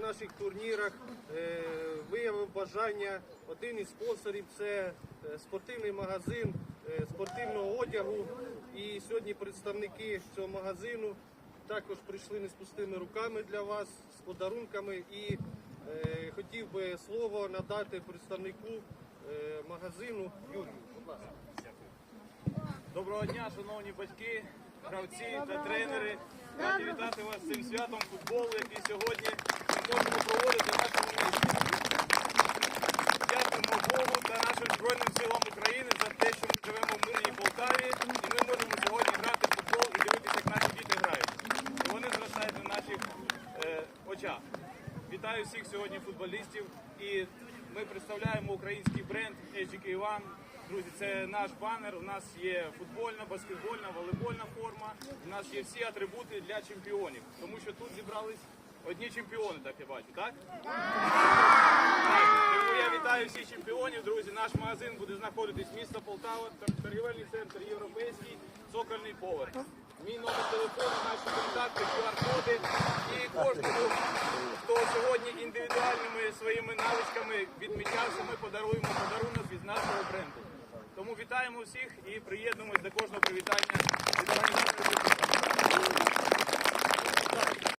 на наших турнірах, е, виявив бажання. Один із спонсорів це е, спортивний магазин е, спортивного одягу. І сьогодні представники цього магазину також прийшли не з пустими руками для вас, з подарунками. І хотів би слово надати представнику магазину Юрію. Будь ласка. Доброго дня, шановні батьки, гравці та тренери. Раді вітати вас з цим святом футболу, який сьогодні ми можемо проводити в нашому місті. Дякуємо Богу та нашим Збройним силам України за те, що ми живемо в мирній Полтаві, і ми можемо сьогодні грати в футбол і дивитися, як наші діти грають. І вони зростають на наших е, очах. Вітаю всіх сьогодні футболістів. І ми представляємо український бренд HGK One. Друзі, це наш банер. У нас є футбольна, баскетбольна, волейбольна форма. У нас є всі атрибути для чемпіонів. Тому що тут зібрались одні чемпіони, так я бачу, так? Вітаю всіх чемпіонів, друзі. Наш магазин буде знаходитись місто Полтава, торгівельний центр європейський, цокольний поверх. Мій номер телефону, наші контакти, QR-коди і кожному, хто сьогодні індивідуальними своїми навичками відмічався, ми подаруємо подарунок від нашого бренду. Тому вітаємо всіх і приєднуємось до кожного привітання від організації.